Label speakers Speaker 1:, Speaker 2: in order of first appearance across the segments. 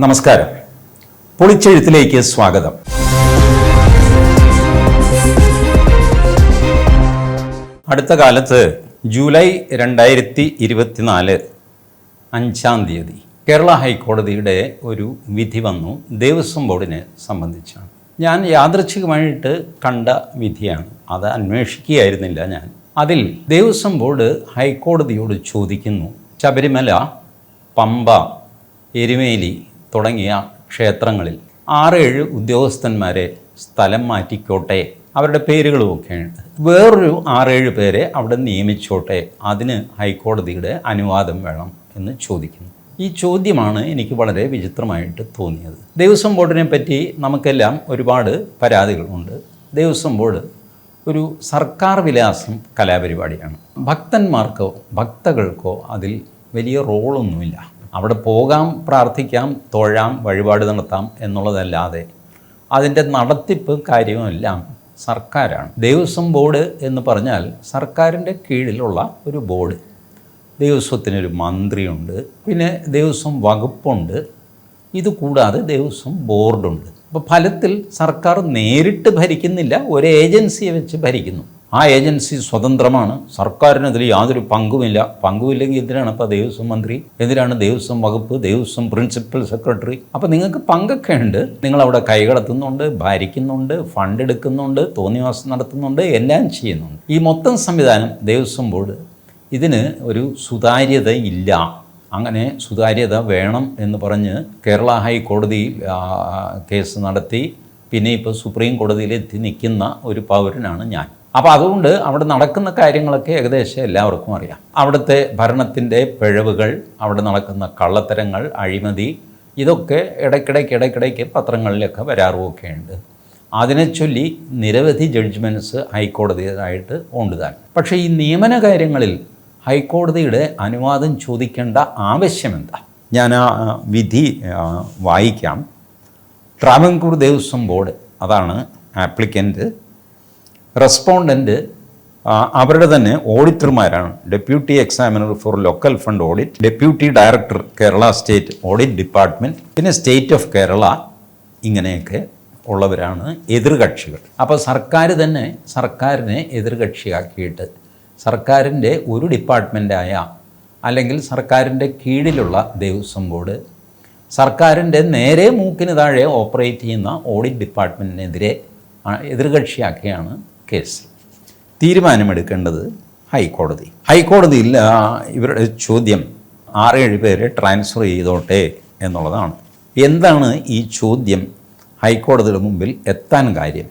Speaker 1: നമസ്കാരം. പൊളിച്ചെഴുത്തിലേക്ക് സ്വാഗതം. അടുത്ത കാലത്ത് ജൂലൈ രണ്ടായിരത്തി ഇരുപത്തിനാല് അഞ്ചാം തീയതി കേരള ഹൈക്കോടതിയുടെ ഒരു വിധി വന്നു. ദേവസ്വം ബോർഡിനെ സംബന്ധിച്ചാണ്. ഞാൻ യാദൃച്ഛികമായിട്ട് കണ്ട വിധിയാണ്. അത് അന്വേഷിക്കുകയായിരുന്നില്ല ഞാൻ. അതിൽ ദേവസ്വം ബോർഡ് ഹൈക്കോടതിയോട് ചോദിക്കുന്നു. ശബരിമല പമ്പ എരുമേലി തുടങ്ങിയ ക്ഷേത്രങ്ങളിൽ ആറേഴ് ഉദ്യോഗസ്ഥന്മാരെ സ്ഥലം മാറ്റിക്കോട്ടെ. അവരുടെ പേരുകളുമൊക്കെയുണ്ട് വേറൊരു ആറേഴ് പേരെ അവിടെ നിയമിച്ചോട്ടെ. അതിന് ഹൈക്കോടതിയുടെ അനുവാദം വേണം എന്ന് ചോദിക്കുന്നു. ഈ ചോദ്യമാണ് എനിക്ക് വളരെ വിചിത്രമായിട്ട് തോന്നിയത്. ദേവസ്വം ബോർഡിനെ പറ്റി നമുക്കെല്ലാം ഒരുപാട് പരാതികളുണ്ട് ദേവസ്വം ബോർഡ് ഒരു സർക്കാർ വിലാസം കലാപരിപാടിയാണ്. ഭക്തന്മാർക്കോ ഭക്തകൾക്കോ അതിൽ വലിയ റോളൊന്നുമില്ല. അവിടെ പോകാം പ്രാർത്ഥിക്കാം തൊഴാം വഴിപാട് നടത്താം എന്നുള്ളതല്ലാതെ അതിന്റെ നടത്തിപ്പ് കാര്യമെല്ലാം സർക്കാരാണ്. ദേവസ്വം ബോർഡ് എന്ന് പറഞ്ഞാൽ സർക്കാരിന്റെ കീഴിലുള്ള ഒരു ബോർഡ്. ദേവസ്വത്തിനൊരു മന്ത്രിയുണ്ട് പിന്നെ ദേവസ്വം വകുപ്പുണ്ട് ഇതുകൂടാതെ ദേവസ്വം ബോർഡുണ്ട്. അപ്പോൾ ഫലത്തിൽ സർക്കാർ നേരിട്ട് ഭരിക്കുന്നില്ല ഒരു ഏജൻസിയെ വെച്ച് ഭരിക്കുന്നു. ആ ഏജൻസി സ്വതന്ത്രമാണ്. സർക്കാരിന് അതിൽ യാതൊരു പങ്കുമില്ല. പങ്കുമില്ലെങ്കിൽ എന്തിനാണ് അപ്പോൾ ദേവസ്വം മന്ത്രി? എന്തിനാണ് ദേവസ്വം വകുപ്പ് ദേവസ്വം പ്രിൻസിപ്പൽ സെക്രട്ടറി? അപ്പോൾ നിങ്ങൾക്ക് പങ്കൊക്കെ ഉണ്ട്. നിങ്ങളവിടെ കൈകടത്തുന്നുണ്ട് ഭരിക്കുന്നുണ്ട് ഫണ്ട് എടുക്കുന്നുണ്ട് തോന്നിവാസം നടത്തുന്നുണ്ട് എല്ലാം ചെയ്യുന്നുണ്ട്. ഈ മൊത്തം സംവിധാനം ദേവസ്വം ബോർഡ് ഇതിന് ഒരു സുതാര്യത ഇല്ല. അങ്ങനെ സുതാര്യത വേണം എന്ന് പറഞ്ഞ് കേരള ഹൈക്കോടതി കേസ് നടത്തി. പിന്നെ ഇപ്പോൾ സുപ്രീം കോടതിയിൽ എത്തി നിൽക്കുന്ന ഒരു പൗരനാണ് ഞാൻ. അപ്പോൾ അതുകൊണ്ട് അവിടെ നടക്കുന്ന കാര്യങ്ങളൊക്കെ ഏകദേശം എല്ലാവർക്കും അറിയാം. അവിടുത്തെ ഭരണത്തിന്റെ പിഴവുകൾ അവിടെ നടക്കുന്ന കള്ളത്തരങ്ങൾ അഴിമതി ഇതൊക്കെ ഇടയ്ക്കിടയ്ക്ക് ഇടയ്ക്കിടയ്ക്ക് പത്രങ്ങളിലൊക്കെ വരാറുമൊക്കെ ഉണ്ട് അതിനെ ചൊല്ലി നിരവധി ജഡ്ജ്മെന്റ്സ് ഹൈക്കോടതിയായിട്ട് ഉണ്ട് പക്ഷേ ഈ നിയമന കാര്യങ്ങളിൽ ഹൈക്കോടതിയുടെ അനുവാദം ചോദിക്കേണ്ട ആവശ്യമെന്താ? ഞാൻ ആ വിധി വായിക്കാം. ട്രാവൻകൂർ ദേവസ്വം ബോർഡ് അതാണ് ആപ്ലിക്കന്റ് റെസ്പോണ്ടന്റ് അവരുടെ തന്നെ ഓഡിറ്റർമാരാണ്. Deputy examiner for local fund audit deputy director Kerala state audit department പിന്നെ സ്റ്റേറ്റ് ഓഫ് കേരള ഇങ്ങനെയൊക്കെ ഉള്ളവരാണ് എതിർകക്ഷികൾ. അപ്പോൾ സർക്കാർ തന്നെ സർക്കാരിനെ എതിർകക്ഷിയാക്കിയിട്ട് സർക്കാരിന്റെ ഒരു ഡിപ്പാർട്ട്മെന്റായ അല്ലെങ്കിൽ സർക്കാരിന്റെ കീഴിലുള്ള ദേവസ്വം ബോർഡ് സർക്കാരിന്റെ നേരെ മൂക്കിന് താഴെ ഓപ്പറേറ്റ് ചെയ്യുന്ന ഓഡിറ്റ് ഡിപ്പാർട്ട്മെന്റിനെതിരെ എതിർകക്ഷിയാക്കിയാണ് കേസ്. തീരുമാനമെടുക്കേണ്ടത് ഹൈക്കോടതി. ഹൈക്കോടതിയിൽ ഇവരുടെ ചോദ്യം ആറേഴ് പേരെ ട്രാൻസ്ഫർ ചെയ്തോട്ടെ എന്നുള്ളതാണ്. എന്താണ് ഈ ചോദ്യം? ഹൈക്കോടതിയുടെ മുമ്പിൽ എത്താൻ കാര്യം.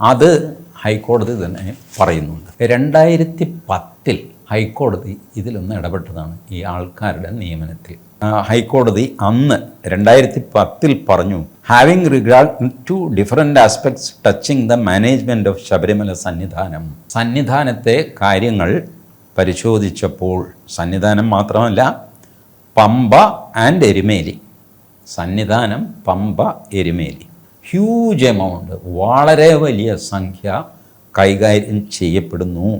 Speaker 1: അത് ഹൈക്കോടതി തന്നെ പറയുന്നുണ്ട്. രണ്ടായിരത്തി പത്തിൽ ഹൈക്കോടതി ഇതിലൊന്ന് ഇടപെട്ടതാണ് ഈ ആൾക്കാരുടെ നിയമനത്തിൽ. ഹൈക്കോടതി അന്ന് രണ്ടായിരത്തി പത്തിൽ പറഞ്ഞു having regard to different aspects touching the management of Sabarimala Sannidhanam. സന്നിധാനത്തെ കാര്യങ്ങൾ പരിശോധിച്ചപ്പോൾ സന്നിധാനം മാത്രമല്ല Pampa and Erumeli. Sannidhanam Pampa Erumeli. Huge amount വളരെ വലിയ സംഖ്യ കൈകാര്യം ചെയ്യപ്പെടുന്നു.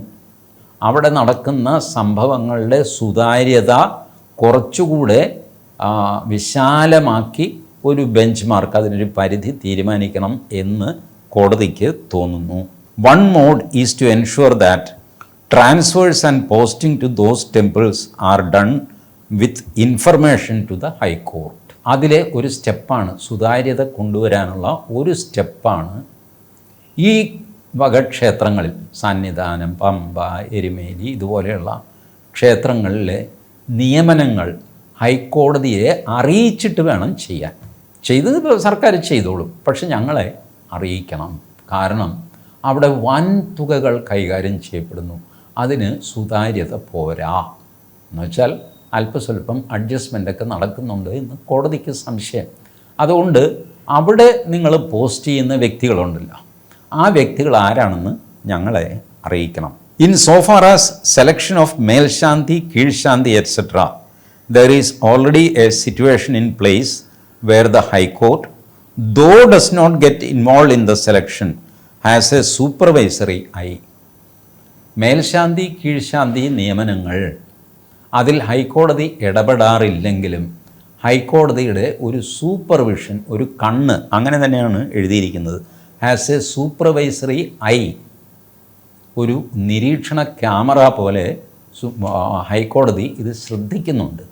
Speaker 1: അവിടെ നടക്കുന്ന സംഭവങ്ങളുടെ സുതാര്യത കുറച്ചുകൂടെ വിശാലമാക്കി ഒരു ബെഞ്ച് മാർക്ക് അതിനൊരു പരിധി തീരുമാനിക്കണം എന്ന് കോടതിക്ക് തോന്നുന്നു. One mode is to ensure that transfers and posting to those temples are done with information to the high court അതിലെ ഒരു സ്റ്റെപ്പാണ് സുതാര്യത കൊണ്ടുവരാനുള്ള ഒരു സ്റ്റെപ്പാണ് ഈ വക ക്ഷേത്രങ്ങളിൽ സന്നിധാനം പമ്പ എരുമേലി ഇതുപോലെയുള്ള ക്ഷേത്രങ്ങളിലെ നിയമനങ്ങൾ ഹൈക്കോടതിയെ അറിയിച്ചിട്ട് വേണം ചെയ്യാൻ. ചെയ്തത് സർക്കാർ ചെയ്തോളും. പക്ഷെ ഞങ്ങളെ അറിയിക്കണം. കാരണം അവിടെ വൻ തുകകൾ കൈകാര്യം ചെയ്യപ്പെടുന്നു. അതിന് സുതാര്യത പോരാ. എന്നുവെച്ചാൽ അല്പസ്വല്പം അഡ്ജസ്റ്റ്മെന്റൊക്കെ നടക്കുന്നുണ്ട് എന്ന് കോടതിക്ക് സംശയം. അതുകൊണ്ട് അവിടെ നിങ്ങൾ പോസ്റ്റ് ചെയ്യുന്ന വ്യക്തികളുണ്ടല്ലോ. ആ വ്യക്തികൾ ആരാണെന്ന് ഞങ്ങളെ അറിയിക്കണം. In so far as selection of Melshanthi Keezhshanthi etcetera there is already a situation in place where the high court though does not get involve in the selection as a supervisory eye Melshanthi Keezhshanthi നിയമനങ്ങൾ അതിൽ ഹൈക്കോടതി ഇടപെടാറില്ലെങ്കിലും ഹൈക്കോടതിയുടെ ഒരു supervision ഒരു കണ്ണ് അങ്ങനെ തന്നെയാണ് എഴുതിയിരിക്കുന്നത് ആസ് എ സൂപ്പർവൈസറി ഐ ഒരു നിരീക്ഷണ ക്യാമറ പോലെ ഹൈക്കോടതി ഇത് ശ്രദ്ധിക്കുന്നുണ്ട്.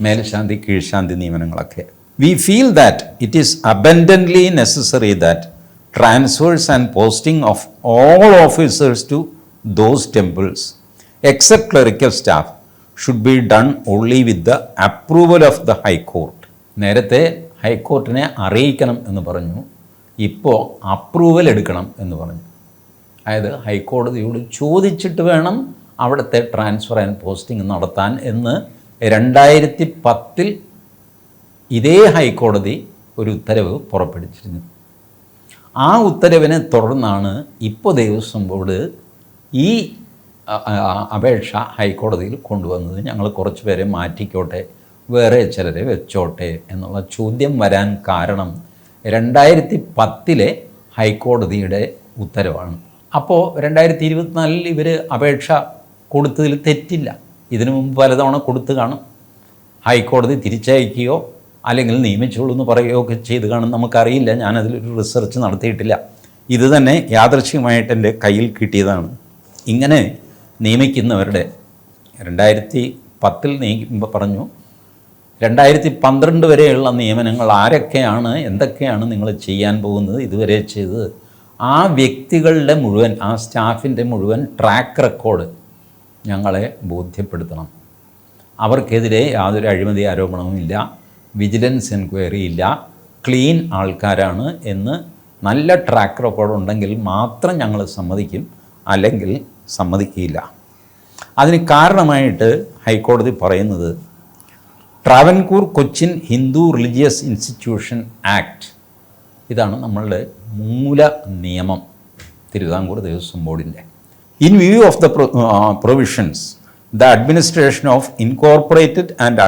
Speaker 1: Melshanthi Keezhshanthi നിയമനങ്ങളൊക്കെ. We feel that it is abundantly necessary that transfers and posting of all officers to those temples except clerical staff should be done only with the approval of the high court നേരത്തെ ഹൈക്കോർട്ടിനെ അറിയിക്കണം എന്ന് പറഞ്ഞു. ഇപ്പോൾ approval എടുക്കണം എന്ന് പറഞ്ഞു. അതായത് ഹൈക്കോടതിയോട് ചോദിച്ചിട്ട് വേണം അവിടുത്തെ ട്രാൻസ്ഫർ ആൻഡ് പോസ്റ്റിംഗ് നടത്താൻ എന്ന് രണ്ടായിരത്തി പത്തിൽ ഇതേ ഹൈക്കോടതി ഒരു ഉത്തരവ് പുറപ്പെടുവിച്ചിരുന്നു. ആ ഉത്തരവിനെ തുടർന്നാണ് ഇപ്പോൾ ദേവസ്വം ബോർഡ് ഈ അപേക്ഷ ഹൈക്കോടതിയിൽ കൊണ്ടുവന്നത്. ഞങ്ങൾ കുറച്ച് പേരെ മാറ്റിക്കോട്ടെ വേറെ ചിലരെ വെച്ചോട്ടെ എന്നുള്ള ചോദ്യം വരാൻ കാരണം രണ്ടായിരത്തി പത്തിലെ ഹൈക്കോടതിയുടെ ഉത്തരവാണ്. അപ്പോൾ രണ്ടായിരത്തി ഇരുപത്തിനാലിൽ ഇവർ അപേക്ഷ കൊടുത്തതിൽ തെറ്റില്ല. ഇതിനു മുമ്പ് പലതവണ കൊടുത്തു കാണും. ഹൈക്കോടതി തിരിച്ചയക്കുകയോ അല്ലെങ്കിൽ നിയമിച്ചോളൂ എന്ന് പറയുകയോ ഒക്കെ ചെയ്ത് കാണും. നമുക്കറിയില്ല. ഞാനതിലൊരു റിസർച്ച് നടത്തിയിട്ടില്ല. ഇത് തന്നെ യാദൃശ്യമായിട്ട് എന്റെ കയ്യിൽ കിട്ടിയതാണ്. ഇങ്ങനെ നിയമിക്കുന്നവരുടെ രണ്ടായിരത്തി പത്തിൽ നിയമിക്കുമ്പോൾ പറഞ്ഞു രണ്ടായിരത്തി പന്ത്രണ്ട് വരെയുള്ള നിയമനങ്ങൾ ആരൊക്കെയാണ്? എന്തൊക്കെയാണ് നിങ്ങൾ ചെയ്യാൻ പോകുന്നത്? ഇതുവരെ ചെയ്തത് ആ വ്യക്തികളുടെ മുഴുവൻ ആ സ്റ്റാഫിന്റെ മുഴുവൻ ട്രാക്ക് റെക്കോർഡ് ഞങ്ങളെ ബോധ്യപ്പെടുത്തണം. അവർക്കെതിരെ യാതൊരു അഴിമതി ആരോപണവും ഇല്ല വിജിലൻസ് എൻക്വയറി ഇല്ല ക്ലീൻ ആൾക്കാരാണ് എന്ന് നല്ല ട്രാക്ക് റെക്കോർഡ് ഉണ്ടെങ്കിൽ മാത്രം ഞങ്ങൾ സമ്മതിക്കും അല്ലെങ്കിൽ സമ്മതിക്കില്ല. അതിന് കാരണമായിട്ട് ഹൈക്കോടതി പറയുന്നത് Travancore Cochin Hindu religious institution act ഇതാണ് നമ്മളുടെ മൂല നിയമം തിരുവിതാംകൂർ ദേവസ്വം ബോർഡിന്റെ in view of the provisions the administration of incorporated and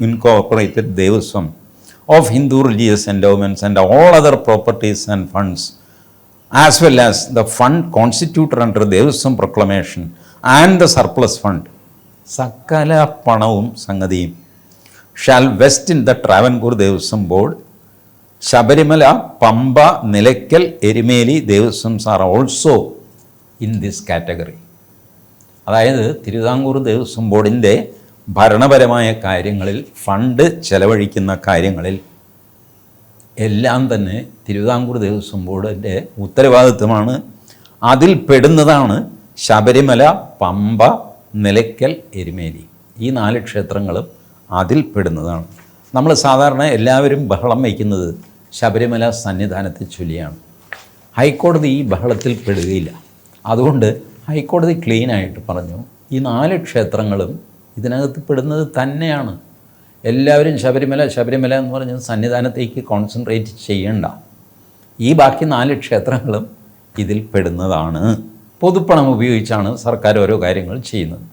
Speaker 1: incorporated Devaswom of Hindu religious endowments and all other properties and funds as well as the fund constituted under Devaswom proclamation and the surplus fund സകല പണവും സംഗതിയും shall vest in the Travancore Devaswom board Sabarimala Pampa Nilakkal Erumeli Devaswom sir also in this category അതായത് തിരുവിതാംകൂർ ദേവസ്വം ബോർഡിന്റെ ഭരണപരമായ കാര്യങ്ങളിൽ fund ചെലവഴിക്കുന്ന കാര്യങ്ങളിൽ എല്ലാം തന്നെ തിരുവിതാംകൂർ ദേവസ്വം ബോർഡിന്റെ ഉത്തരവാദിത്വമാണ്. അതിൽ പെടുന്നതാണ് ശബരിമല പമ്പ നിലയ്ക്കൽ എരുമേലി. ഈ നാല് ക്ഷേത്രങ്ങളും അതിൽ പെടുന്നതാണ്. നമ്മൾ സാധാരണ എല്ലാവരും ബഹളം വയ്ക്കുന്നത് ശബരിമല സന്നിധാനത്തെ ചൊല്ലിയാണ്. ഹൈക്കോടതി ഈ ബഹളത്തിൽ പെടുകയില്ല. അതുകൊണ്ട് ഹൈക്കോടതി ക്ലീനായിട്ട് പറഞ്ഞു ഈ നാല് ക്ഷേത്രങ്ങളും ഇതിനകത്ത് പെടുന്നത് തന്നെയാണ്. എല്ലാവരും ശബരിമല ശബരിമല എന്ന് പറഞ്ഞ് സന്നിധാനത്തേക്ക് കോൺസെൻട്രേറ്റ് ചെയ്യണ്ട. ഈ ബാക്കി നാല് ക്ഷേത്രങ്ങളും ഇതിൽ പെടുന്നതാണ്. പൊതുപ്പണം ഉപയോഗിച്ചാണ് സർക്കാർ ഓരോ കാര്യങ്ങൾ ചെയ്യുന്നത്.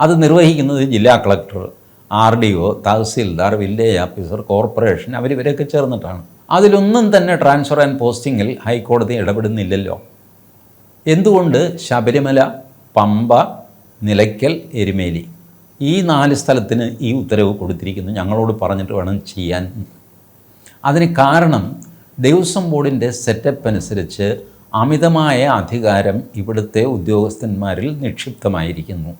Speaker 1: അത് നിർവഹിക്കുന്നത് ജില്ലാ collector R D O tahsildar village officer corporation അവരിവരൊക്കെ ചേർന്നിട്ടാണ്. അതിലൊന്നും തന്നെ ട്രാൻസ്ഫർ ആൻഡ് പോസ്റ്റിങ്ങിൽ ഹൈക്കോടതി ഇടപെടുന്നില്ലല്ലോ. എന്തുകൊണ്ട് ശബരിമല പമ്പ നിലയ്ക്കൽ എരുമേലി ഈ നാല് സ്ഥലത്തിന് ഈ ഉത്തരവ് കൊടുത്തിരിക്കുന്നു? ഞങ്ങളോട് പറഞ്ഞിട്ട് വേണം ചെയ്യാൻ. അതിന് കാരണം ദേവസ്വം ബോർഡിന്റെ സെറ്റപ്പ് അനുസരിച്ച് അമിതമായ അധികാരം ഇവിടുത്തെ ഉദ്യോഗസ്ഥന്മാരിൽ നിക്ഷിപ്തമായിരിക്കുന്നു.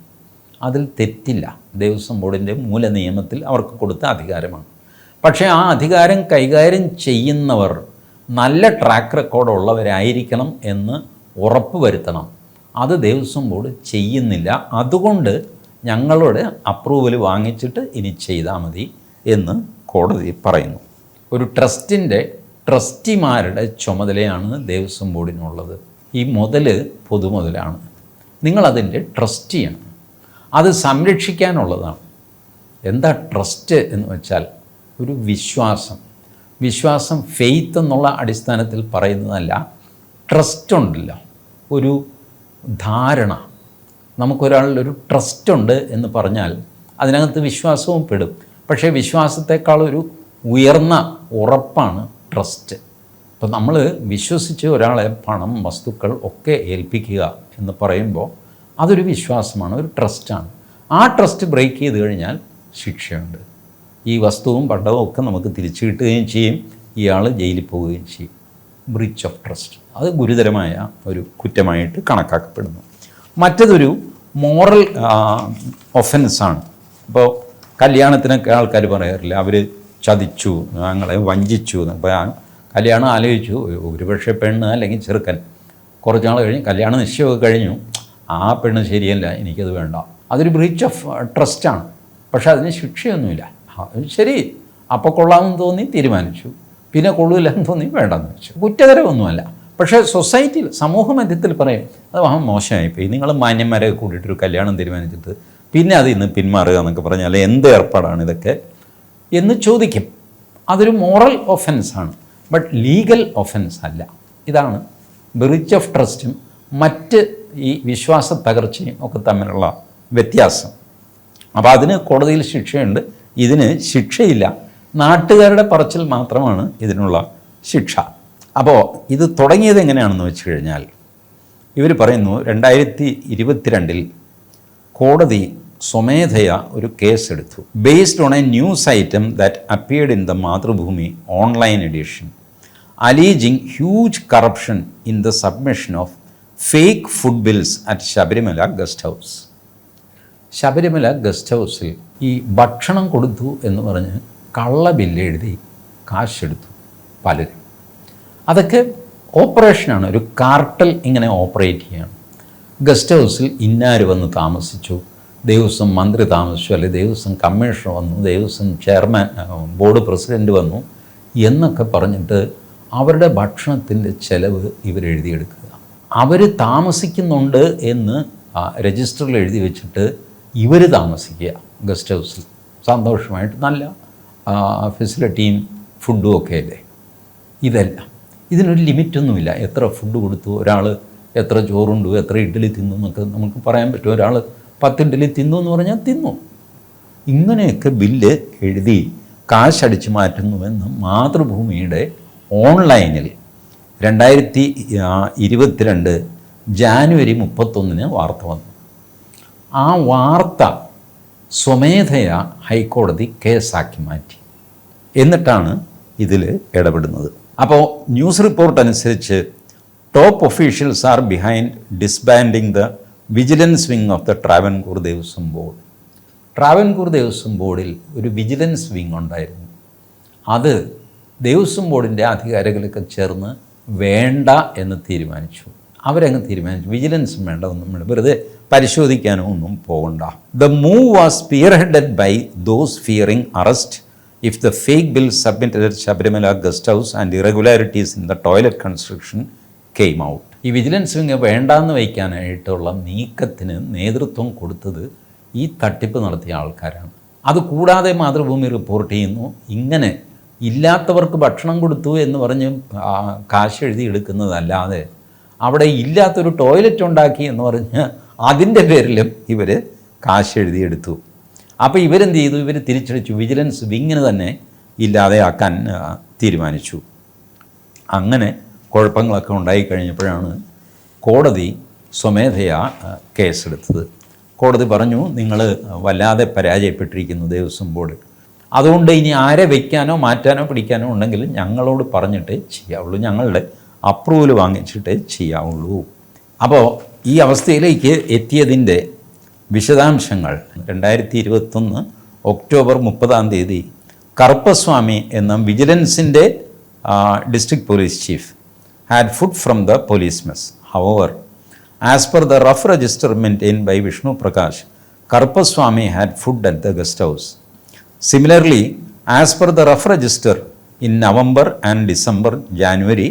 Speaker 1: അതിൽ തെറ്റില്ല. ദേവസ്വം ബോർഡിന്റെ മൂല നിയമത്തിൽ അവർക്ക് കൊടുത്ത അധികാരമാണ്. പക്ഷേ ആ അധികാരം കൈകാര്യം ചെയ്യുന്നവർ നല്ല ട്രാക്ക് റെക്കോർഡ് ഉള്ളവരായിരിക്കണം എന്ന് ഉറപ്പ് വരുത്തണം. അത് ദേവസ്വം ബോർഡ് ചെയ്യുന്നില്ല. അതുകൊണ്ട് ഞങ്ങളുടെ അപ്രൂവൽ വാങ്ങിച്ചിട്ട് ഇനി ചെയ്താൽ മതി എന്ന് കോടതി പറയുന്നു. ഒരു ട്രസ്റ്റിന്റെ ട്രസ്റ്റിമാരുടെ ചുമതലയാണ് ദേവസ്വം ബോർഡിനുള്ളത്. ഈ മുതൽ പൊതുമുതലാണ്. നിങ്ങളതിന്റെ ട്രസ്റ്റിയാണ്. അത് സംരക്ഷിക്കാനുള്ളതാണ്. എന്താ ട്രസ്റ്റ് എന്ന് വെച്ചാൽ ഒരു വിശ്വാസം. വിശ്വാസം ഫെയ്ത്ത് എന്നുള്ള അടിസ്ഥാനത്തിൽ പറയുന്നതല്ല ട്രസ്റ്റ് ഉണ്ടല്ല. ഒരു ധാരണ. നമുക്കൊരാളിലൊരു ട്രസ്റ്റ് ഉണ്ട് എന്ന് പറഞ്ഞാൽ അതിനകത്ത് വിശ്വാസവും പെടും. പക്ഷേ വിശ്വാസത്തെക്കാൾ ഒരു ഉയർന്ന ഉറപ്പാണ് ട്രസ്റ്റ് അപ്പോൾ നമ്മൾ വിശ്വസിച്ച് ഒരാളെ പണം വസ്തുക്കൾ ഒക്കെ ഏൽപ്പിക്കുക എന്ന് പറയുമ്പോൾ അതൊരു വിശ്വാസമാണ് ഒരു ട്രസ്റ്റാണ്. ആ ട്രസ്റ്റ് ബ്രേക്ക് ചെയ്ത് കഴിഞ്ഞാൽ ശിക്ഷയുണ്ട്. ഈ വസ്തുവും പണ്ടവും ഒക്കെ നമുക്ക് തിരിച്ചു കിട്ടുകയും ചെയ്യും. ഇയാൾ ജയിലിൽ പോവുകയും ചെയ്യും. ബ്രീച്ച് ഓഫ് ട്രസ്റ്റ് അത് ഗുരുതരമായ ഒരു കുറ്റമായിട്ട് കണക്കാക്കപ്പെടുന്നു. മറ്റതൊരു മോറൽ ഒഫൻസാണ് ഇപ്പോൾ കല്യാണത്തിനൊക്കെ ആൾക്കാർ പറയാറില്ല അവർ ചതിച്ചു ഞങ്ങളെ വഞ്ചിച്ചു. അപ്പോൾ കല്യാണം ആലോചിച്ചു. ഒരുപക്ഷെ പെണ്ണ് അല്ലെങ്കിൽ ചെറുക്കൻ കുറച്ച് നാൾ കഴിഞ്ഞ് കല്യാണ നിശ്ചയമൊക്കെ കഴിഞ്ഞു. ആ പെണ്ണ് ശരിയല്ല എനിക്കത് വേണ്ട. അതൊരു ബ്രീച്ച് ഓഫ് ട്രസ്റ്റാണ് പക്ഷേ അതിന് ശിക്ഷയൊന്നുമില്ല. ശരി. അപ്പോൾ കൊള്ളാമെന്ന് തോന്നി തീരുമാനിച്ചു. പിന്നെ കൊള്ളൂലെന്ന് തോന്നി വേണ്ടെന്ന് വെച്ചു. കുറ്റകരമൊന്നുമല്ല. പക്ഷേ സൊസൈറ്റിയിൽ സമൂഹ മധ്യത്തിൽ പറയും അത് മഹാ മോശമായിപ്പോയി. നിങ്ങൾ മാന്യന്മാരെ കൂട്ടിയിട്ടൊരു കല്യാണം തീരുമാനിച്ചിട്ട് പിന്നെ അത് ഇന്ന് പിന്മാറുക എന്നൊക്കെ പറഞ്ഞാൽ എന്ത് ഏർപ്പാടാണ് ഇതൊക്കെ? എന്ന് ചോദിക്കും. അതൊരു മോറൽ ഒഫൻസാണ് ബട്ട് ലീഗൽ ഒഫൻസ് അല്ല. ഇതാണ് ബ്രിച്ച് ഓഫ് ട്രസ്റ്റും മറ്റ് ഈ വിശ്വാസ തകർച്ചയും ഒക്കെ തമ്മിലുള്ള വ്യത്യാസം. അപ്പോൾ അതിന് കോടതിയിൽ ശിക്ഷയുണ്ട്. ഇതിന് ശിക്ഷയില്ല. നാട്ടുകാരുടെ പറച്ചിൽ മാത്രമാണ് ഇതിനുള്ള ശിക്ഷ. അപ്പോൾ ഇത് തുടങ്ങിയത് എങ്ങനെയാണെന്ന് വെച്ച് കഴിഞ്ഞാൽ ഇവർ പറയുന്നു രണ്ടായിരത്തി ഇരുപത്തിരണ്ടിൽ കോടതി സ്വമേധയ ഒരു കേസ് എടുത്തു based on a news item that appeared in the Mathrubhumi online edition alleging huge corruption in the submission of fake food bills at Sabarimala guest house. Sabarimala guest ഹൗസിൽ ഈ ഭക്ഷണം കൊടുത്തു എന്ന് പറഞ്ഞ് കള്ള ബില്ല് എഴുതി കാശെടുത്തു പലരും. അതൊക്കെ ഓപ്പറേഷനാണ്. ഒരു കാർട്ടൽ ഇങ്ങനെ ഓപ്പറേറ്റ് ചെയ്യുകയാണ് ഗസ്റ്റ് ഹൗസിൽ ഇന്നാര് വന്ന് താമസിച്ചു? ദേവസ്വം മന്ത്രി താമസിച്ചു. അല്ലെങ്കിൽ ദേവസ്വം കമ്മീഷണർ വന്നു. ദേവസ്വം ചെയർമാൻ ബോർഡ് പ്രസിഡന്റ് വന്നു എന്നൊക്കെ പറഞ്ഞിട്ട് അവരുടെ ഭക്ഷണത്തിന്റെ ചെലവ് ഇവരെഴുതിയെടുക്കുക. അവർ താമസിക്കുന്നുണ്ട് എന്ന് രജിസ്റ്ററിൽ എഴുതി വെച്ചിട്ട് ഇവർ താമസിക്കുക ഗസ്റ്റ് ഹൗസിൽ സന്തോഷമായിട്ട് നല്ല ഫെസിലിറ്റിയും ഫുഡും ഒക്കെ അല്ലേ? ഇതല്ല. ഇതിനൊരു ലിമിറ്റൊന്നുമില്ല. എത്ര ഫുഡ് കൊടുത്തു ഒരാൾ എത്ര ചോറുണ്ടു എത്ര ഇഡ്ഡലി തിന്നു എന്നൊക്കെ നമുക്ക് പറയാൻ പറ്റും. ഒരാൾ പത്ത് ഇഡ്ഡലി തിന്നു എന്ന് പറഞ്ഞാൽ തിന്നു. ഇങ്ങനെയൊക്കെ ബില്ല് എഴുതി കാശടിച്ച് മാറ്റുന്നുവെന്ന് മാതൃഭൂമിയുടെ ഓൺലൈനിൽ രണ്ടായിരത്തി ഇരുപത്തിരണ്ട് ജാനുവരി മുപ്പത്തൊന്നിന് വാർത്ത വന്നു. ആ വാർത്ത സ്വമേധയാ ഹൈക്കോടതി കേസാക്കി മാറ്റി. എന്നിട്ടാണ് ഇതിൽ ഇടപെടുന്നത്. അപ്പോൾ ന്യൂസ് റിപ്പോർട്ട് അനുസരിച്ച് top officials are behind disbanding the vigilance wing of the Travancore Devaswom board. Travancore Devaswom ബോർഡിൽ ഒരു വിജിലൻസ് വിങ് ഉണ്ടായിരുന്നു. അത് ദേവസ്വം ബോർഡിന്റെ അധികാരികളൊക്കെ ചേർന്ന് വേണ്ട എന്ന് തീരുമാനിച്ചു. അവരങ്ങ് തീരുമാനിച്ചു. വിജിലൻസും വേണ്ട ഒന്നും വേണ്ട. വെറുതെ പരിശോധിക്കാനോ ഒന്നും പോകണ്ട. The move was spearheaded by those fearing arrest if the fake bill submitted at Sabarimala guest house and irregularities in the toilet construction came out ഈ വിജിലൻസ് വിങ് വേണ്ടാന്ന് വയ്ക്കാനായിട്ടുള്ള നീക്കത്തിന് നേതൃത്വം കൊടുത്തത് ഈ തട്ടിപ്പ് നടത്തിയ ആൾക്കാരാണ്. അതുകൂടാതെ മാതൃഭൂമി റിപ്പോർട്ട് ചെയ്യുന്നു. ഇങ്ങനെ ഇല്ലാത്തവർക്ക് ഭക്ഷണം കൊടുത്തു എന്ന് പറഞ്ഞ് കാശ് എഴുതി എടുക്കുന്നതല്ലാതെ അവിടെ ഇല്ലാത്തൊരു ടോയ്ലറ്റ് ഉണ്ടാക്കി എന്ന് പറഞ്ഞ് അതിന്റെ പേരിലും ഇവർ കാശ് എഴുതിയെടുത്തു അപ്പോൾ ഇവരെന്ത് ചെയ്തു? ഇവർ തിരിച്ചടിച്ചു. വിജിലൻസ് വിങ്ങിന് തന്നെ ഇല്ലാതെയാക്കാൻ തീരുമാനിച്ചു. അങ്ങനെ കുഴപ്പങ്ങളൊക്കെ ഉണ്ടായി കഴിഞ്ഞപ്പോഴാണ് കോടതി സ്വമേധയാ കേസെടുത്തത്. കോടതി പറഞ്ഞു നിങ്ങൾ വല്ലാതെ പരാജയപ്പെട്ടിരിക്കുന്നു ദേവസ്വം ബോർഡ്. അതുകൊണ്ട് ഇനി ആരെ വയ്ക്കാനോ മാറ്റാനോ പിടിക്കാനോ ഉണ്ടെങ്കിൽ ഞങ്ങളോട് പറഞ്ഞിട്ട് ചെയ്യാവുള്ളൂ. ഞങ്ങളുടെ അപ്രൂവൽ വാങ്ങിച്ചിട്ടേ ചെയ്യാവുള്ളൂ. അപ്പോൾ ഈ അവസ്ഥയിലേക്ക് എത്തിയതിന്റെ വിശദാംശങ്ങൾ. രണ്ടായിരത്തി ഇരുപത്തൊന്ന് ഒക്ടോബർ മുപ്പതാം തീയതി കറുപ്പസ്വാമി എന്ന വിജിലൻസിന്റെ district police chief had food from the police mess hour as per the rough register maintain by Vishnu Prakash Karuppaswamy had food at the guest house Similarly, as per the rough register in November and December, January,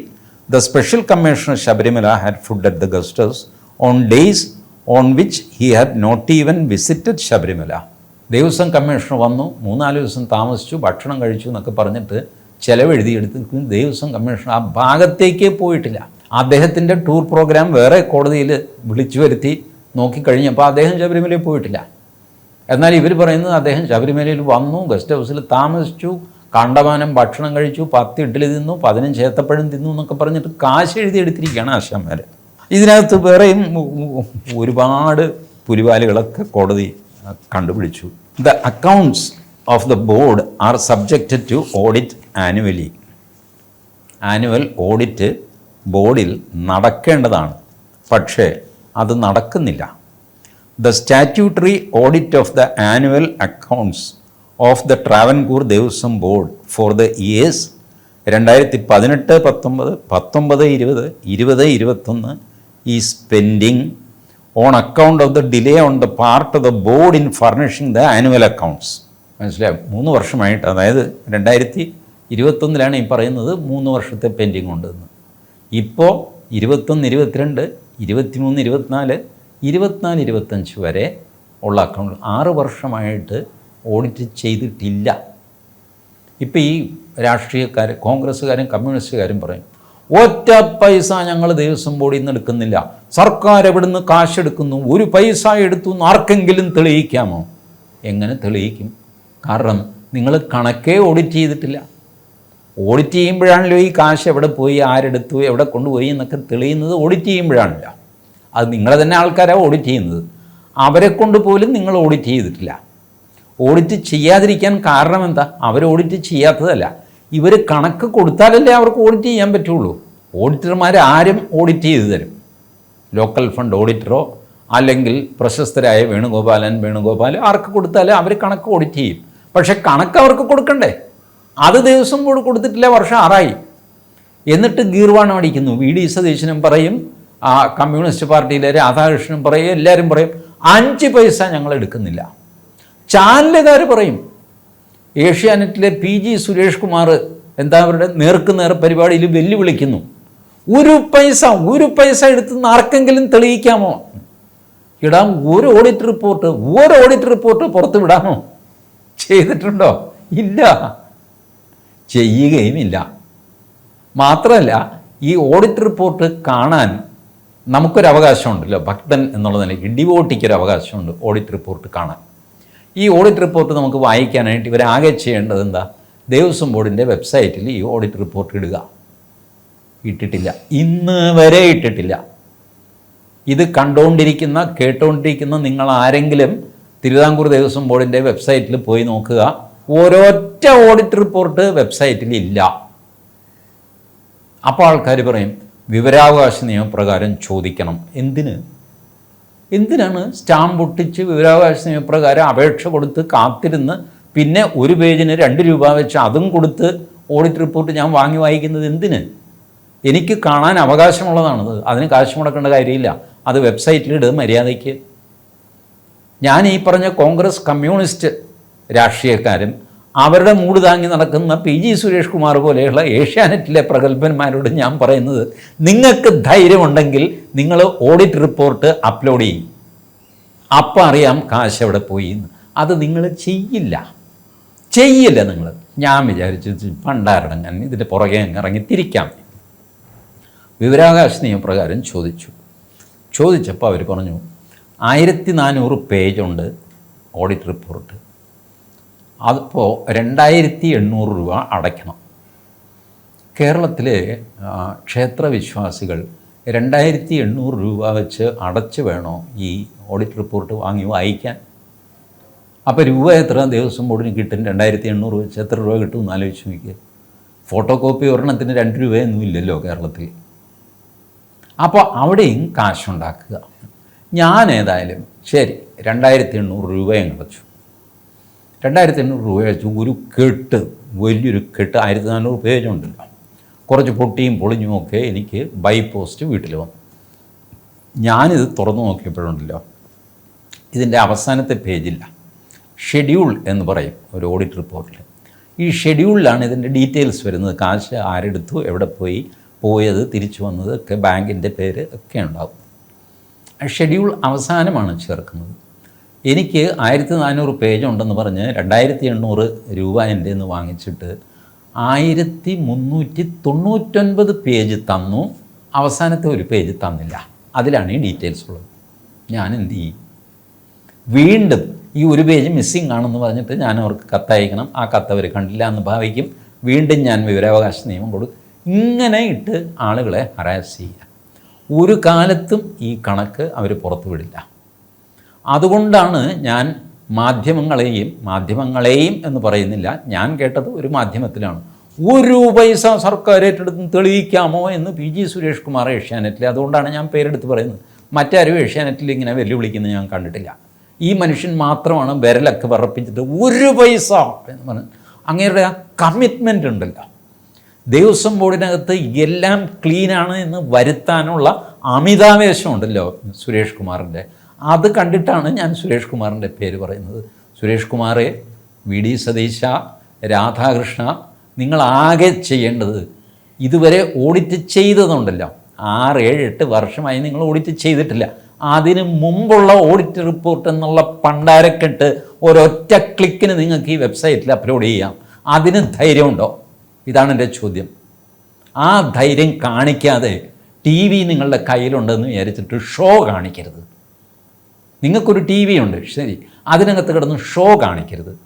Speaker 1: the Special Commissioner Shabarimala had food at the guest house on days on which he had not even visited Shabarimala. Devaswom commissioner വന്നു മൂന്നാൽ ദിവസം താമസിച്ചു ഭക്ഷണം കഴിച്ചു എന്നൊക്കെ പറഞ്ഞിട്ട് Commissioner, Devaswom commissioner ആ ഭാഗത്തേക്കേ പോയിട്ടില്ല അദ്ദേഹത്തിന്റെ ടൂർ പ്രോഗ്രാം വേറെ കോടതിയിൽ വിളിച്ചു വരുത്തി നോക്കിക്കഴിഞ്ഞപ്പോൾ അദ്ദേഹം ശബരിമലയിൽ പോയിട്ടില്ല എന്നാൽ ഇവർ പറയുന്നത് അദ്ദേഹം ശബരിമലയിൽ വന്നു ഗസ്റ്റ് ഹൗസിൽ താമസിച്ചു കണ്ടമാനം ഭക്ഷണം കഴിച്ചു പത്ത് ഇഡ്ഡലി തിന്നു പതിനഞ്ച് ഏത്തപ്പഴം തിന്നു എന്നൊക്കെ പറഞ്ഞിട്ട് കാശ് എഴുതി എടുത്തിരിക്കുകയാണ് ആശാന്മാർ ഇതിനകത്ത് വേറെയും ഒരുപാട് പുലിവാലുകളൊക്കെ കോടതി കണ്ടുപിടിച്ചു. The accounts of the board are subjected to audit annually annual audit ബോർഡിൽ നടക്കേണ്ടതാണ്. പക്ഷേ അത് നടക്കുന്നില്ല. The statutory audit of the annual accounts of the Travancore Devaswom board for the years രണ്ടായിരത്തി പതിനെട്ട് പത്തൊമ്പത് പത്തൊമ്പത് ഇരുപത് ഇരുപത് ഇരുപത്തൊന്ന് is pending on account of the delay on the part of the board in furnishing the annual accounts മനസ്സിലായോ? മൂന്ന് വർഷമായിട്ട് അതായത് രണ്ടായിരത്തി ഇരുപത്തൊന്നിലാണ് ഈ പറയുന്നത് മൂന്ന് വർഷത്തെ പെൻഡിങ് ഉണ്ടെന്ന്. ഇപ്പോൾ ഇരുപത്തൊന്ന് ഇരുപത്തിരണ്ട് ഇരുപത്തിമൂന്ന് ഇരുപത്തിനാല് ഇരുപത്തിനാല് ഇരുപത്തഞ്ച് വരെ ഉള്ള അക്കൗണ്ട് ആറ് വർഷമായിട്ട് ഓഡിറ്റ് ചെയ്തിട്ടില്ല. ഇപ്പം ഈ രാഷ്ട്രീയക്കാർ കോൺഗ്രസ്സുകാരും കമ്മ്യൂണിസ്റ്റുകാരും പറയും ഒറ്റ പൈസ ഞങ്ങൾ ദേവസ്വം ബോർഡിൽ നിന്ന് എടുക്കുന്നില്ല. സർക്കാർ എവിടുന്ന് കാശെടുക്കുന്നു? ഒരു പൈസ എടുത്തു എന്ന് ആർക്കെങ്കിലും തെളിയിക്കാമോ? എങ്ങനെ തെളിയിക്കും? കാരണം നിങ്ങൾ കണക്കേ ഓഡിറ്റ് ചെയ്തിട്ടില്ല. ഓഡിറ്റ് ചെയ്യുമ്പോഴാണല്ലോ ഈ കാശ് എവിടെ പോയി ആരെടുത്തു എവിടെ കൊണ്ടുപോയി എന്നൊക്കെ തെളിയുന്നത് ഓഡിറ്റ് ചെയ്യുമ്പോഴാണല്ലോ. അത് നിങ്ങളെ തന്നെ ആൾക്കാരാണ് ഓഡിറ്റ് ചെയ്യുന്നത്. അവരെ കൊണ്ട് പോലും നിങ്ങൾ ഓഡിറ്റ് ചെയ്തിട്ടില്ല. ഓഡിറ്റ് ചെയ്യാതിരിക്കാൻ കാരണം എന്താ? അവർ ഓഡിറ്റ് ചെയ്യാത്തതല്ല. ഇവർ കണക്ക് കൊടുത്താലല്ലേ അവർക്ക് ഓഡിറ്റ് ചെയ്യാൻ പറ്റുള്ളൂ. ഓഡിറ്റർമാർ ആരും ഓഡിറ്റ് ചെയ്തു തരും. ലോക്കൽ ഫണ്ട് ഓഡിറ്ററോ അല്ലെങ്കിൽ പ്രശസ്തരായ വേണുഗോപാലൻ വേണുഗോപാൽ ആർക്ക് കൊടുത്താലും അവർ കണക്ക് ഓഡിറ്റ് ചെയ്യും. പക്ഷെ കണക്ക് അവർക്ക് കൊടുക്കണ്ടേ? അത് ദിവസം കൂടെ കൊടുത്തിട്ടില്ല വർഷം ആറായി. എന്നിട്ട് ഗീർവാണം അടിക്കുന്നു വി ഡി സതീശനും പറയും ആ കമ്മ്യൂണിസ്റ്റ് പാർട്ടിയിലെ രാധാകൃഷ്ണൻ പറയും എല്ലാവരും പറയും അഞ്ച് പൈസ ഞങ്ങൾ എടുക്കുന്നില്ല. ചാനലുകാർ പറയും ഏഷ്യാനെറ്റിലെ പി ജി സുരേഷ് കുമാർ എന്താ അവരുടെ നേർക്ക് നേർ പരിപാടിയിൽ വെല്ലുവിളിക്കുന്നു. ഒരു പൈസ ഒരു പൈസ എടുത്ത് ആർക്കെങ്കിലും തെളിയിക്കാമോ? ഇടാം ഒരു ഓഡിറ്റ് റിപ്പോർട്ട് ഒരു ഓഡിറ്റ് റിപ്പോർട്ട് പുറത്ത് വിടാമോ? ചെയ്തിട്ടുണ്ടോ? ഇല്ല. ചെയ്യുകയുമില്ല. മാത്രമല്ല ഈ ഓഡിറ്റ് റിപ്പോർട്ട് കാണാൻ നമുക്കൊരു അവകാശമുണ്ടല്ലോ ഭക്തൻ എന്നുള്ള നിലയ്ക്ക് ഡിവോട്ടിക്കൊരു അവകാശമുണ്ട് ഓഡിറ്റ് റിപ്പോർട്ട് കാണാൻ. ഈ ഓഡിറ്റ് റിപ്പോർട്ട് നമുക്ക് വായിക്കാനായിട്ട് ഇവരാകെ ചെയ്യേണ്ടത് എന്താ? ദേവസ്വം ബോർഡിന്റെ വെബ്സൈറ്റിൽ ഈ ഓഡിറ്റ് റിപ്പോർട്ട് ഇടുക. ഇട്ടിട്ടില്ല. ഇന്ന് വരെ ഇട്ടിട്ടില്ല. ഇത് കണ്ടുകൊണ്ടിരിക്കുന്ന കേട്ടുകൊണ്ടിരിക്കുന്ന നിങ്ങൾ ആരെങ്കിലും തിരുവിതാംകൂർ ദേവസ്വം ബോർഡിന്റെ വെബ്സൈറ്റിൽ പോയി നോക്കുക. ഓരോറ്റ ഓഡിറ്റ് റിപ്പോർട്ട് വെബ്സൈറ്റിൽ ഇല്ല. അപ്പോൾ ആൾക്കാർ പറയും വിവരാവകാശ നിയമപ്രകാരം ചോദിക്കണം. എന്തിന്? എന്തിനാണ് സ്റ്റാമ്പ് ഒട്ടിച്ച് വിവരാവകാശ നിയമപ്രകാരം അപേക്ഷ കൊടുത്ത് കാത്തിരുന്ന് പിന്നെ ഒരു പേജിന് രണ്ട് രൂപ വെച്ച് അതും കൊടുത്ത് ഓഡിറ്റ് റിപ്പോർട്ട് ഞാൻ വാങ്ങി വായിക്കുന്നത് എന്തിന്? എനിക്ക് കാണാൻ അവകാശമുള്ളതാണത്. അതിന് കാശ് മുടക്കേണ്ട കാര്യമില്ല. അത് വെബ്സൈറ്റിലിടുക മര്യാദയ്ക്ക്. ഞാൻ ഈ പറഞ്ഞ കോൺഗ്രസ് കമ്മ്യൂണിസ്റ്റ് രാഷ്ട്രീയക്കാരും അവരുടെ മൂട് താങ്ങി നടക്കുന്ന പി ജി സുരേഷ് കുമാർ പോലെയുള്ള ഏഷ്യാനെറ്റിലെ പ്രഗത്ഭന്മാരോട് ഞാൻ പറയുന്നത് നിങ്ങൾക്ക് ധൈര്യമുണ്ടെങ്കിൽ നിങ്ങൾ ഓഡിറ്റ് റിപ്പോർട്ട് അപ്ലോഡ് ചെയ്യും. അപ്പം അറിയാം കാശ് എവിടെ പോയി എന്ന്. അത് നിങ്ങൾ ചെയ്യില്ല. ചെയ്യില്ല നിങ്ങൾ. ഞാൻ വിചാരിച്ചു പണ്ടാരണം. ഞാൻ ഇതിന്റെ പുറകെ ഇറങ്ങി തിരിക്കാം. വിവരാവകാശ നിയമപ്രകാരം ചോദിച്ചു. ചോദിച്ചപ്പോൾ അവർ പറഞ്ഞു ആയിരത്തി നാനൂറ് പേജുണ്ട് ഓഡിറ്റ് റിപ്പോർട്ട്. അതിപ്പോൾ രണ്ടായിരത്തി എണ്ണൂറ് രൂപ അടയ്ക്കണം. കേരളത്തിലെ ക്ഷേത്ര ക്ഷേത്രവിശ്വാസികൾ രണ്ടായിരത്തി എണ്ണൂറ് രൂപ വെച്ച് അടച്ച് വേണോ ഈ ഓഡിറ്റ് റിപ്പോർട്ട് വാങ്ങി വായിക്കാൻ? അപ്പോൾ രൂപ എത്ര ദേവസ്വം ബോർഡിന് കിട്ടും? രണ്ടായിരത്തി എണ്ണൂറ് വെച്ച് എത്ര രൂപ കിട്ടും എന്ന് ആലോചിച്ച് നോക്കിയേ. ഫോട്ടോ കോപ്പി ഒരെണ്ണത്തിന് രണ്ട് രൂപയൊന്നും ഇല്ലല്ലോ കേരളത്തിൽ. അപ്പോൾ അവിടെയും കാശുണ്ടാക്കുക. ഞാൻ ഏതായാലും ശരി രണ്ടായിരത്തി എണ്ണൂറ് രൂപയും അടച്ചു. രണ്ടായിരത്തി എണ്ണൂറ് രൂപ വെച്ച് ഒരു കെട്ട് വലിയൊരു കെട്ട് ആയിരത്തി നാനൂറ് പേജുണ്ടല്ലോ കുറച്ച് പൊട്ടിയും പൊളിഞ്ഞും ഒക്കെ എനിക്ക് ബൈ പോസ്റ്റ് വീട്ടിൽ വന്നു. ഞാനിത് തുറന്നു നോക്കിയപ്പോഴുണ്ടല്ലോ ഇതിന്റെ അവസാനത്തെ പേജില്ല. ഷെഡ്യൂൾ എന്ന് പറയും ഒരു ഓഡിറ്റ് റിപ്പോർട്ടിൽ ഈ ഷെഡ്യൂളിലാണ് ഇതിന്റെ ഡീറ്റെയിൽസ് വരുന്നത്. കാശ് ആരെടുത്തു എവിടെ പോയി പോയത് തിരിച്ചു വന്നത് ഒക്കെ ബാങ്കിന്റെ പേര് ഒക്കെ ഉണ്ടാകും ഷെഡ്യൂൾ അവസാനമാണ് ചേർക്കുന്നത്. എനിക്ക് ആയിരത്തി നാനൂറ് പേജ് ഉണ്ടെന്ന് പറഞ്ഞ് രണ്ടായിരത്തി എണ്ണൂറ് രൂപ എന്റെ നിന്ന് വാങ്ങിച്ചിട്ട് ആയിരത്തി മുന്നൂറ്റി തൊണ്ണൂറ്റൊൻപത് പേജ് തന്നു. അവസാനത്തെ ഒരു പേജ് തന്നില്ല. അതിലാണ് ഈ ഡീറ്റെയിൽസ് ഉള്ളത്. ഞാൻ എന്ത് ചെയ്യും? വീണ്ടും ഈ ഒരു പേജ് മിസ്സിങ് ആണെന്ന് പറഞ്ഞിട്ട് ഞാൻ അവർക്ക് കത്തയക്കണം. ആ കത്ത് അവർ കണ്ടില്ല എന്ന് ഭാവിക്കും. വീണ്ടും ഞാൻ വിവരാവകാശ നിയമം കൊടുക്കും ഇങ്ങനെ ഇട്ട് ആളുകളെ ഹറാസ് ചെയ്യുക. ഒരു കാലത്തും ഈ കണക്ക് അവർ പുറത്തു വിടില്ല അതുകൊണ്ടാണ് ഞാൻ മാധ്യമങ്ങളെയും മാധ്യമങ്ങളെയും എന്ന് പറയുന്നില്ല. ഞാൻ കേട്ടത് ഒരു മാധ്യമത്തിലാണ്. ഒരു പൈസ സർക്കാർ ഏറ്റെടുത്ത് തെളിയിക്കാമോ എന്ന് പി ജി സുരേഷ് കുമാർ ഏഷ്യാനെറ്റിൽ അതുകൊണ്ടാണ് ഞാൻ പേരെടുത്ത് പറയുന്നത്. മറ്റാരും ഏഷ്യാനെറ്റിൽ ഇങ്ങനെ വെല്ലുവിളിക്കുന്നത് ഞാൻ കണ്ടിട്ടില്ല. ഈ മനുഷ്യൻ മാത്രമാണ് വിരലൊക്കെ വിറപ്പിച്ചിട്ട് ഒരു പൈസ എന്ന് പറഞ്ഞു. അങ്ങേരുടെ ആ കമ്മിറ്റ്മെന്റ് ഉണ്ടല്ലോ. ദേവസ്വം ബോർഡിനകത്ത് എല്ലാം ക്ലീനാണ് എന്ന് വരുത്താനുള്ള അമിതാവേശമുണ്ടല്ലോ സുരേഷ് കുമാറിന്റെ. അത് കണ്ടിട്ടാണ് ഞാൻ സുരേഷ് കുമാറിന്റെ പേര് പറയുന്നത്. സുരേഷ് കുമാറെ വി ഡി സതീശ രാധാകൃഷ്ണ നിങ്ങളാകെ ചെയ്യേണ്ടത് ഇതുവരെ ഓഡിറ്റ് ചെയ്തതുണ്ടല്ലോ. ആറ് ഏഴ് എട്ട് വർഷമായി നിങ്ങൾ ഓഡിറ്റ് ചെയ്തിട്ടില്ല. അതിന് മുമ്പുള്ള ഓഡിറ്റ് റിപ്പോർട്ട് എന്നുള്ള പണ്ടാരക്കെട്ട് ഒരൊറ്റ ക്ലിക്കിന് നിങ്ങൾക്ക് ഈ വെബ്സൈറ്റിൽ അപ്ലോഡ് ചെയ്യാം. അതിന് ധൈര്യമുണ്ടോ? ഇതാണ് എന്റെ ചോദ്യം. ആ ധൈര്യം കാണിക്കാതെ ടി വി നിങ്ങളുടെ കയ്യിലുണ്ടെന്ന് വിചാരിച്ചിട്ട് ഷോ കാണിക്കരുത്. നിങ്ങൾക്കൊരു ടി വി ഉണ്ട്. ശരി. അതിനകത്ത് കിടന്ന് ഷോ കാണിക്കരുത്.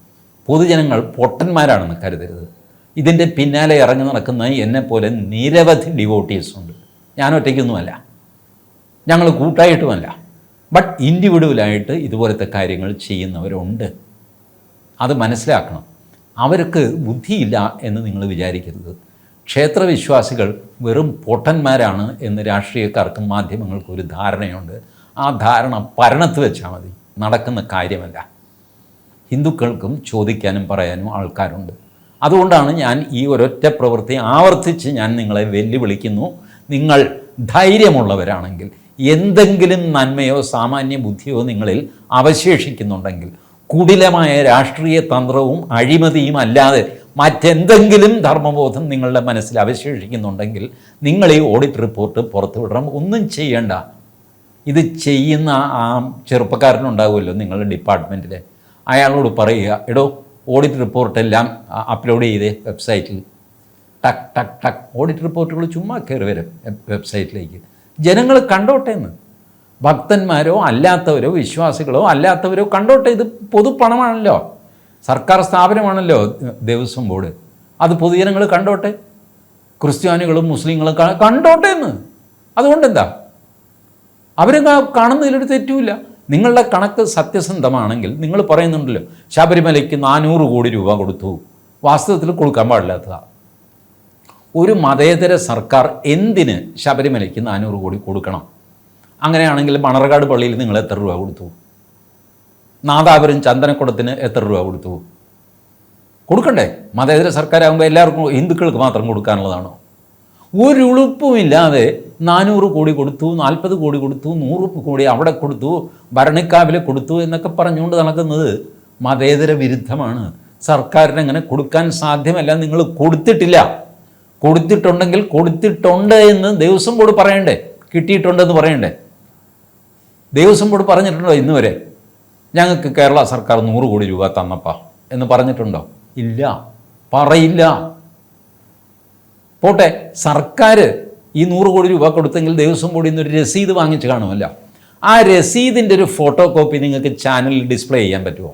Speaker 1: പൊതുജനങ്ങൾ പൊട്ടന്മാരാണെന്ന് കരുതരുത്. ഇതിന്റെ പിന്നാലെ ഇറങ്ങി നടക്കുന്ന എന്നെപ്പോലെ നിരവധി ഡിവോട്ടീസ് ഉണ്ട്. ഞാൻ ഒറ്റയ്ക്കൊന്നുമല്ല. ഞങ്ങൾ കൂട്ടായിട്ടുമല്ല. ബട്ട് ഇൻഡിവിജ്വലായിട്ട് ഇതുപോലത്തെ കാര്യങ്ങൾ ചെയ്യുന്നവരുണ്ട്. അത് മനസ്സിലാക്കണം. അവർക്ക് ബുദ്ധിയില്ല എന്ന് നിങ്ങൾ വിചാരിക്കരുത്. ക്ഷേത്രവിശ്വാസികൾ വെറും പൊട്ടന്മാരാണ് എന്ന് രാഷ്ട്രീയക്കാർക്കും മാധ്യമങ്ങൾക്കും ഒരു ധാരണയുണ്ട്. ആ ധാരണ പരണത്ത് വെച്ചാൽ മതി. നടക്കുന്ന കാര്യമല്ല. ഹിന്ദുക്കൾക്കും ചോദിക്കാനും പറയാനും ആൾക്കാരുണ്ട്. അതുകൊണ്ടാണ് ഞാൻ ഈ ഒരൊറ്റ പ്രവൃത്തി ആവർത്തിച്ച് ഞാൻ നിങ്ങളെ വെല്ലുവിളിക്കുന്നു. നിങ്ങൾ ധൈര്യമുള്ളവരാണെങ്കിൽ എന്തെങ്കിലും നന്മയോ സാമാന്യ ബുദ്ധിയോ നിങ്ങളിൽ അവശേഷിക്കുന്നുണ്ടെങ്കിൽ കുടിലമായ രാഷ്ട്രീയ തന്ത്രവും അഴിമതിയും അല്ലാതെ മറ്റെന്തെങ്കിലും ധർമ്മബോധം നിങ്ങളുടെ മനസ്സിൽ അവശേഷിക്കുന്നുണ്ടെങ്കിൽ നിങ്ങൾ ഈ ഓഡിറ്റ് റിപ്പോർട്ട് പുറത്തുവിടണം. ഒന്നും ചെയ്യേണ്ട. ഇത് ചെയ്യുന്ന ആ ചെറുപ്പക്കാരനുണ്ടാവുമല്ലോ നിങ്ങളുടെ ഡിപ്പാർട്ട്മെന്റിൽ അയാളോട് പറയുക എടോ ഓഡിറ്റ് റിപ്പോർട്ട് എല്ലാം അപ്ലോഡ് ചെയ്തേ വെബ്സൈറ്റിൽ. ടക്ക് ടക്ക് ടക്ക് ഓഡിറ്റ് റിപ്പോർട്ടുകൾ ചുമ്മാ കയറി വരും വെബ്സൈറ്റിലേക്ക്. ജനങ്ങൾ കണ്ടോട്ടെ എന്ന്. ഭക്തന്മാരോ അല്ലാത്തവരോ വിശ്വാസികളോ അല്ലാത്തവരോ കണ്ടോട്ടെ ഇത് പൊതുപണമാണല്ലോ. സർക്കാർ സ്ഥാപനമാണല്ലോ ദേവസ്വം ബോർഡ്. അത് പൊതുജനങ്ങൾ കണ്ടോട്ടെ. ക്രിസ്ത്യാനികളും മുസ്ലിങ്ങളും കണ്ടോട്ടെ എന്ന്. അതുകൊണ്ടെന്താ? അവർ കാണുന്നതിലൊരു തെറ്റുമില്ല. നിങ്ങളുടെ കണക്ക് സത്യസന്ധമാണെങ്കിൽ നിങ്ങൾ പറയുന്നുണ്ടല്ലോ ശബരിമലയ്ക്ക് നാനൂറ് കോടി രൂപ കൊടുത്തു. വാസ്തവത്തിൽ കൊടുക്കാൻ പാടില്ലാത്തതാണ് ഒരു മതേതര സർക്കാർ എന്തിന് ശബരിമലയ്ക്ക് നാനൂറ് കോടി കൊടുക്കണം? അങ്ങനെയാണെങ്കിൽ മണർകാട് പള്ളിയിൽ നിങ്ങൾ എത്ര രൂപ കൊടുത്തു? നാദാപുരം ചന്ദനക്കുടത്തിന് എത്ര രൂപ കൊടുത്തു? കൊടുക്കണ്ടേ? മതേതര സർക്കാരാകുമ്പോൾ എല്ലാവർക്കും ഹിന്ദുക്കൾക്ക് മാത്രം കൊടുക്കാനുള്ളതാണോ? ഒരു ഉളുപ്പുമില്ലാതെ നാനൂറ് കോടി കൊടുത്തു നാൽപ്പത് കോടി കൊടുത്തു നൂറ് കോടി അവിടെ കൊടുത്തു ഭരണിക്കാവിൽ കൊടുത്തു എന്നൊക്കെ പറഞ്ഞുകൊണ്ട് നടക്കുന്നത് മതേതര വിരുദ്ധമാണ്. സർക്കാരിന് അങ്ങനെ കൊടുക്കാൻ സാധ്യമല്ല നിങ്ങൾ കൊടുത്തിട്ടില്ല. കൊടുത്തിട്ടുണ്ടെങ്കിൽ കൊടുത്തിട്ടുണ്ട് എന്ന് ദേവസ്വം ബോർഡ് പറയണ്ടേ? കിട്ടിയിട്ടുണ്ടെന്ന് പറയണ്ടേ? ദേവസ്വം ബോർഡ് പറഞ്ഞിട്ടുണ്ടോ ഇന്ന് വരെ? ഞങ്ങൾക്ക് കേരള സർക്കാർ നൂറ് കോടി രൂപ തന്നപ്പാ എന്ന് പറഞ്ഞിട്ടുണ്ടോ? ഇല്ല. പറയില്ല. പോട്ടെ സർക്കാർ ഈ നൂറ് കോടി രൂപ കൊടുത്തെങ്കിൽ ദേവസ്വം ബോർഡിൽ നിന്ന് രസീത് വാങ്ങിച്ച് കാണുമല്ലോ. ആ രസീതിന്റെ ഒരു ഫോട്ടോ കോപ്പി നിങ്ങൾക്ക് ചാനലിൽ ഡിസ്പ്ലേ ചെയ്യാൻ പറ്റുമോ?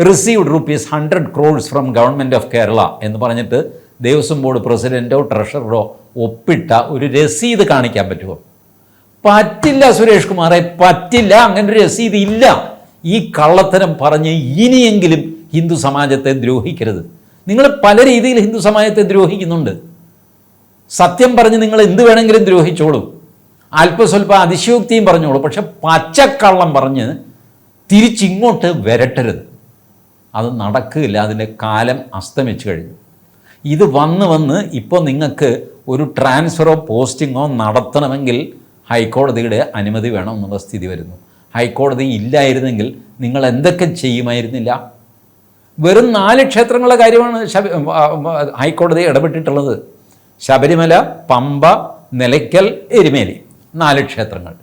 Speaker 1: Received rupees hundred crores from government of Kerala എന്ന് പറഞ്ഞിട്ട് ദേവസ്വം ബോർഡ് പ്രസിഡന്റോ ട്രഷററോ ഒപ്പിട്ട ഒരു രസീത് കാണിക്കാൻ പറ്റുമോ? പറ്റില്ല സുരേഷ് കുമാറെ പറ്റില്ല. അങ്ങനെ ഒരു രസീത് ഇല്ല. ഈ കള്ളത്തരം പറഞ്ഞ് ഇനിയെങ്കിലും ഹിന്ദു സമാജത്തെ ദ്രോഹിക്കരുത്. നിങ്ങൾ പല രീതിയിൽ ഹിന്ദു സമാജത്തെ ദ്രോഹിക്കുന്നുണ്ട്. സത്യം പറഞ്ഞ് നിങ്ങൾ എന്ത് വേണമെങ്കിലും ദ്രോഹിച്ചോളൂ. അല്പസ്വല്പം അതിശയോക്തിയും പറഞ്ഞോളൂ. പക്ഷെ പച്ചക്കള്ളം പറഞ്ഞ് തിരിച്ചിങ്ങോട്ട് വരട്ടരുത്. അത് നടക്കില്ല അതിന്റെ കാലം അസ്തമിച്ചു കഴിഞ്ഞു. ഇത് വന്ന് വന്ന് ഇപ്പോൾ നിങ്ങൾക്ക് ഒരു ട്രാൻസ്ഫറോ പോസ്റ്റിങ്ങോ നടത്തണമെങ്കിൽ ഹൈക്കോടതിയുടെ അനുമതി വേണം എന്നുള്ള സ്ഥിതി വരുന്നു. ഹൈക്കോടതി ഇല്ലായിരുന്നെങ്കിൽ നിങ്ങൾ എന്തൊക്കെ ചെയ്യുമായിരുന്നില്ല? വെറും നാല് ക്ഷേത്രങ്ങളുടെ കാര്യമാണ് ശബ ഹൈക്കോടതി ഇടപെട്ടിട്ടുള്ളത്. ശബരിമല പമ്പ നിലയ്ക്കൽ എരുമേലി. നാല് ക്ഷേത്രങ്ങൾ.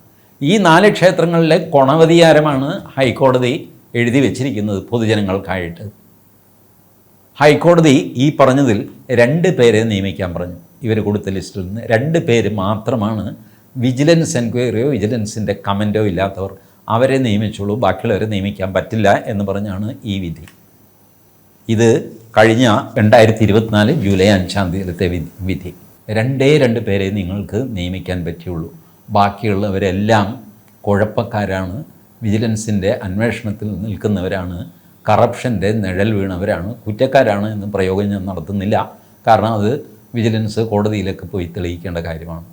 Speaker 1: ഈ നാല് ക്ഷേത്രങ്ങളിലെ കൊണവധികാരമാണ് ഹൈക്കോടതി എഴുതി വച്ചിരിക്കുന്നത് പൊതുജനങ്ങൾക്കായിട്ട്. ഹൈക്കോടതി ഈ പറഞ്ഞതിൽ രണ്ട് പേരെ നിയമിക്കാൻ പറഞ്ഞു. ഇവർ കൊടുത്ത ലിസ്റ്റിൽ നിന്ന് രണ്ട് പേര് മാത്രമാണ് വിജിലൻസ് എൻക്വയറിയോ വിജിലൻസിന്റെ കമന്റോ ഇല്ലാത്തവർ അവരെ നിയമിച്ചുള്ളൂ ബാക്കിയുള്ളവരെ നിയമിക്കാൻ പറ്റില്ല എന്ന് പറഞ്ഞാണ് ഈ വിധി. ഇത് കഴിഞ്ഞ രണ്ടായിരത്തി ഇരുപത്തിനാല് ജൂലൈ അഞ്ചാം തീയതിയിലത്തെ വിധി. രണ്ടേ രണ്ട് പേരെ നിങ്ങൾക്ക് നിയമിക്കാൻ പറ്റുള്ളൂ ബാക്കിയുള്ളവരെല്ലാം കുഴപ്പക്കാരാണ്. വിജിലൻസിന്റെ അന്വേഷണത്തിൽ നിൽക്കുന്നവരാണ്. കറപ്ഷന്റെ നിഴൽ വീണവരാണ്. കുറ്റക്കാരാണ് എന്ന് പ്രയോഗം ഞാൻ നടത്തുന്നില്ല. കാരണം അത് വിജിലൻസ് കോടതിയിലൊക്കെ പോയി തെളിയിക്കേണ്ട കാര്യമാണ്.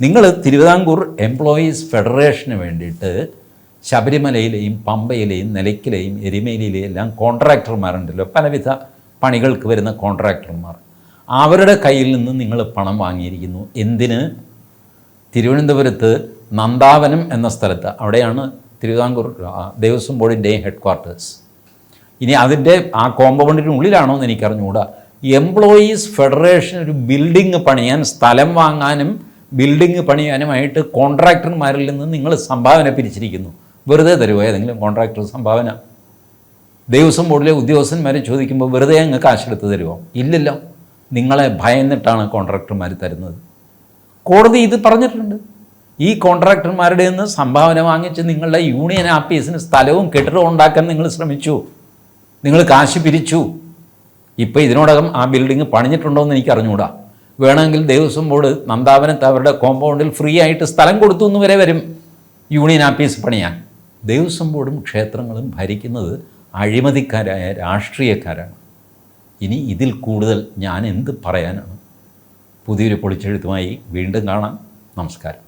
Speaker 1: നിങ്ങൾ തിരുവിതാംകൂർ എംപ്ലോയീസ് ഫെഡറേഷന് വേണ്ടിയിട്ട് ശബരിമലയിലെയും പമ്പയിലെയും നിലയ്ക്കലെയും എരിമേലിയിലെയും എല്ലാം കോൺട്രാക്ടർമാരുണ്ടല്ലോ. പലവിധ പണികൾക്ക് വരുന്ന കോൺട്രാക്ടർമാർ. അവരുടെ കയ്യിൽ നിന്ന് നിങ്ങൾ പണം വാങ്ങിയിരിക്കുന്നു. എന്തിന്? തിരുവനന്തപുരത്ത് നന്ദാവനം എന്ന സ്ഥലത്ത്. അവിടെയാണ് തിരുവിതാംകൂർ ദേവസ്വം ബോർഡിന്റെ ഹെഡ് ക്വാർട്ടേഴ്സ് ഇനി അതിന്റെ ആ കോമ്പൗണ്ടിനുള്ളിലാണോ എന്ന് എനിക്കറിഞ്ഞുകൂടാ. എംപ്ലോയീസ് ഫെഡറേഷൻ ഒരു ബിൽഡിംഗ് പണിയാൻ സ്ഥലം വാങ്ങാനും ബിൽഡിംഗ് പണിയാനുമായിട്ട് കോൺട്രാക്ടർമാരിൽ നിന്ന് നിങ്ങൾ സംഭാവന പിരിച്ചിരിക്കുന്നു. വെറുതെ തരുമോ ഏതെങ്കിലും കോൺട്രാക്ടർ സംഭാവന? ദേവസ്വം ബോർഡിലെ ഉദ്യോഗസ്ഥന്മാരെ ചോദിക്കുമ്പോൾ വെറുതെ അങ്ങ് കാശെടുത്ത് തരുമോ ഇല്ലല്ലോ. നിങ്ങളെ ഭയന്നിട്ടാണ് കോൺട്രാക്ടർമാർ തരുന്നത്. കോടതി ഇത് പറഞ്ഞിട്ടുണ്ട്. ഈ കോൺട്രാക്ടർമാരുടെ നിന്ന് സംഭാവന വാങ്ങിച്ച് നിങ്ങളുടെ യൂണിയൻ ആഫീസിന് സ്ഥലവും കെട്ടിടവും ഉണ്ടാക്കാൻ നിങ്ങൾ ശ്രമിച്ചു. നിങ്ങൾ കാശ് പിരിച്ചു. ഇപ്പോൾ ഇതിനോടകം ആ ബിൽഡിംഗ് പണിഞ്ഞിട്ടുണ്ടോ എന്ന് എനിക്ക് അറിഞ്ഞുകൂടാ വേണമെങ്കിൽ ദേവസ്വം ബോർഡ് നന്ദാവനത്ത് അവരുടെ കോമ്പൗണ്ടിൽ ഫ്രീ ആയിട്ട് സ്ഥലം കൊടുത്തു എന്ന് വരെ വരും യൂണിയൻ ആഫീസ് പണിയാൻ. ദേവസ്വം ബോർഡും ക്ഷേത്രങ്ങളും ഭരിക്കുന്നത് അഴിമതിക്കാരായ രാഷ്ട്രീയക്കാരാണ്. ഇനി ഇതിൽ കൂടുതൽ ഞാൻ എന്ത് പറയാനാണ്? പുതിയൊരു പൊളിച്ചെഴുത്തുമായി വീണ്ടും കാണാം. നമസ്കാരം.